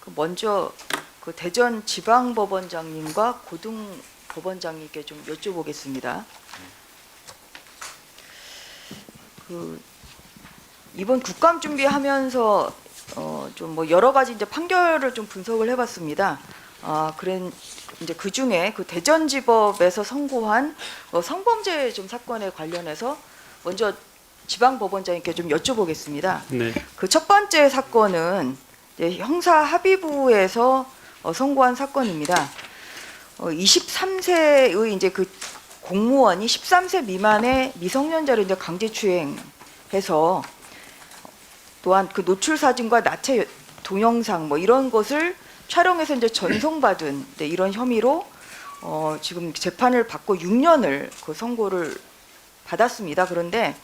그 먼저 그 대전 지방법원장님과 고등 법원장님께 좀 여쭤보겠습니다. 그 이번 국감 준비하면서 어 좀 뭐 여러 가지 이제 판결을 좀 분석을 해봤습니다. 아 그래 이제 그 중에 그 대전지법에서 선고한 어, 성범죄 좀 사건에 관련해서 먼저 지방법원장님께 좀 여쭤보겠습니다. 네. 그 첫 번째 사건은 형사 합의부에서 어, 선고한 사건입니다. 어, 23세의 이제 그 공무원이 13세 미만의 미성년자를 이제 강제추행해서 또한 그 노출 사진과 나체 동영상 뭐 이런 것을 촬영해서 이제 전송받은 네, 이런 혐의로 어, 지금 재판을 받고 6년을 그 선고를 받았습니다. 그런데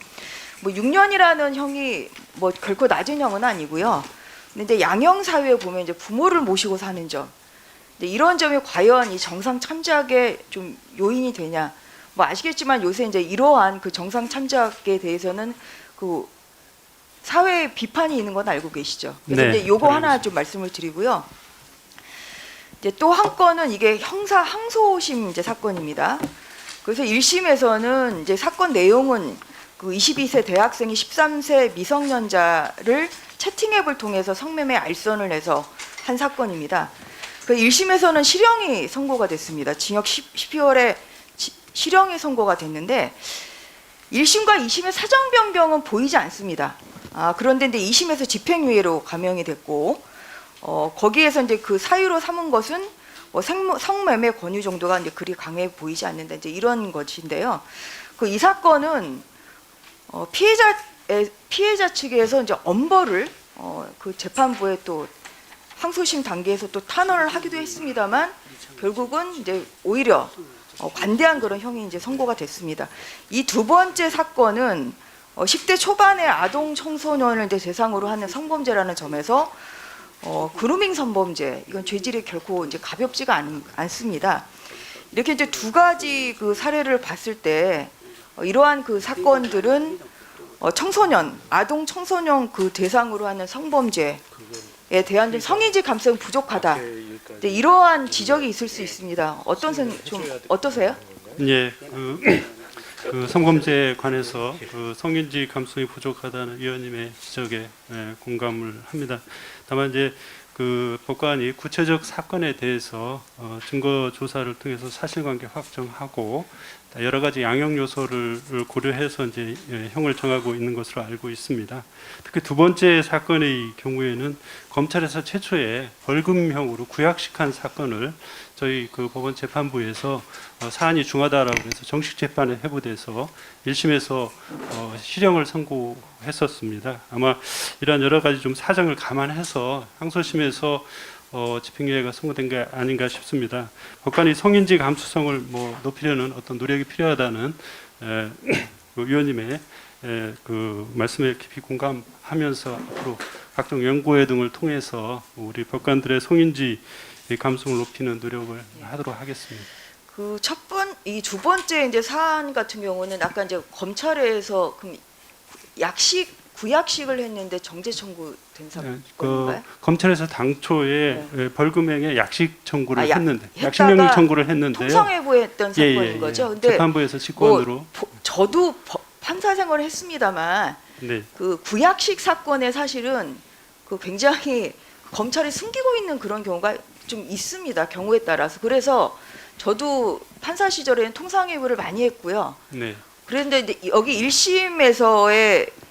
뭐 6년이라는 형이 뭐 결코 낮은 형은 아니고요. 근데 이제 양형 사회에 보면 이제 부모를 모시고 사는 점, 근데 이런 점이 과연 이 정상 참작에 좀 요인이 되냐? 뭐 아시겠지만 요새 이제 이러한 그 정상 참작에 대해서는 그 사회에 비판이 있는 건 알고 계시죠. 그래서 네, 이제 요거 하나 좀 말씀을 드리고요. 이제 또 한 건은 이게 형사 항소심 이제 사건입니다. 그래서 1심에서는 이제 사건 내용은 그 22세 대학생이 13세 미성년자를 채팅 앱을 통해서 성매매 알선을 해서 한 사건입니다. 그 1심에서는 실형이 선고가 됐습니다. 징역 10, 12월에 실형이 선고가 됐는데 1심과 2심의 사정 변경은 보이지 않습니다. 아, 그런데 이제 2심에서 집행유예로 감형이 됐고 어, 거기에서 이제 그 사유로 삼은 것은 뭐 생모- 성매매 권유 정도가 이제 그리 강해 보이지 않는다. 이제 이런 것인데요. 그 이 사건은 어, 피해자 피해자 측에서 이제 엄벌을 어, 그 재판부에 또 항소심 단계에서 또 탄원을 하기도 했습니다만 결국은 이제 오히려 어, 관대한 그런 형이 이제 선고가 됐습니다. 이 두 번째 사건은 어, 10대 초반의 아동 청소년을 이제 대상으로 하는 성범죄라는 점에서 어, 그루밍 성범죄 이건 죄질이 결코 이제 가볍지가 않, 않습니다. 이렇게 이제 두 가지 그 사례를 봤을 때 어, 이러한 그 사건들은 어, 청소년, 아동 청소년 그 대상으로 하는 성범죄에 대한 좀 성인지 감성이 부족하다. 이러한 지적이 있을 수 있습니다. 어떤 생, 좀 어떠세요? 예. 그, 그 성범죄에 관해서 그 성인지 감성이 부족하다는 위원님의 지적에 예, 공감을 합니다. 다만 이제 그 법관이 구체적 사건에 대해서 어, 증거 조사를 통해서 사실관계 확정하고 여러 가지 양형 요소를 고려해서 이제 예, 형을 정하고 있는 것으로 알고 있습니다. 특히 두 번째 사건의 경우에는 검찰에서 최초에 벌금형으로 구약식한 사건을 저희 그 법원 재판부에서 어, 사안이 중하다라고 해서 정식 재판에 회부돼서 1심에서 어, 실형을 선고했었습니다. 아마 이러한 여러 가지 좀 사정을 감안해서 항소심에 서 어, 집행유예가 선고된 게 아닌가 싶습니다. 법관이 성인지 감수성을 뭐 높이려는 어떤 노력이 필요하다는 에, 그 위원님의 에, 그 말씀에 깊이 공감하면서 앞으로 각종 연구회 등을 통해서 우리 법관들의 성인지 감성을 높이는 노력을 하도록 하겠습니다. 그 첫 번, 이 두 번째 이제 사안 같은 경우는 아까 이제 검찰에서 그럼 약식 구약식을 했는데 정제 청구된 네, 그 사건인가요? 검찰에서 당초에 에, 벌금형의 약식 청구를 아, 야- 했는데 했다가 약식명령 청구를 했는데요. 통상회부했던 예, 예, 사건인 예. 거죠. 근데 재판부에서 직권으로 뭐, 보- 저도 법- 판사 생활을 했습니다만 네. 그 구약식 사건에 사실은 그 굉장히 검찰이 숨기고 있는 그런 경우가 좀 있습니다. 경우에 따라서. 그래서 저도 판사 시절에는 통상회부를 많이 했고요. 네. 그런데 이제 여기 1심에서의 어,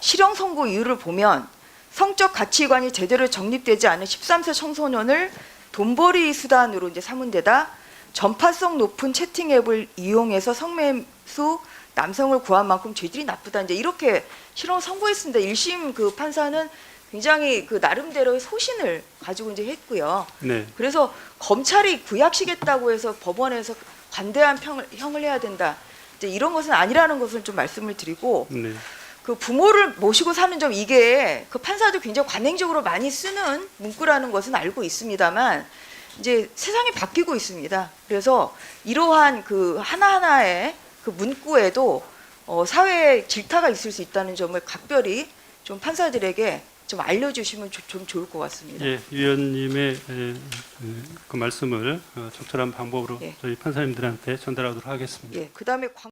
실형 선고 이유를 보면 성적 가치관이 제대로 정립되지 않은 13세 청소년을 돈벌이 수단으로 이제 삼은 데다 전파성 높은 채팅 앱을 이용해서 성매수 남성을 구한 만큼 죄질이 나쁘다 이제 이렇게 실형 선고했습니다. 1심 그 판사는 굉장히 그 나름대로의 소신을 가지고 이제 했고요. 네. 그래서 검찰이 구약시겠다고 해서 법원에서 관대한 평을, 형을 해야 된다. 이제 이런 것은 아니라는 것을 좀 말씀을 드리고 네. 그 부모를 모시고 사는 점 이게 그 판사도 굉장히 관행적으로 많이 쓰는 문구라는 것은 알고 있습니다만 이제 세상이 바뀌고 있습니다. 그래서 이러한 그 하나하나의 그 문구에도 어, 사회에 질타가 있을 수 있다는 점을 각별히 좀 판사들에게 좀 알려주시면 조- 좀 좋을 것 같습니다. 예, 위원님의 에, 에, 그 말씀을 어, 적절한 방법으로 예. 저희 판사님들한테 전달하도록 하겠습니다. 예, 그다음에 광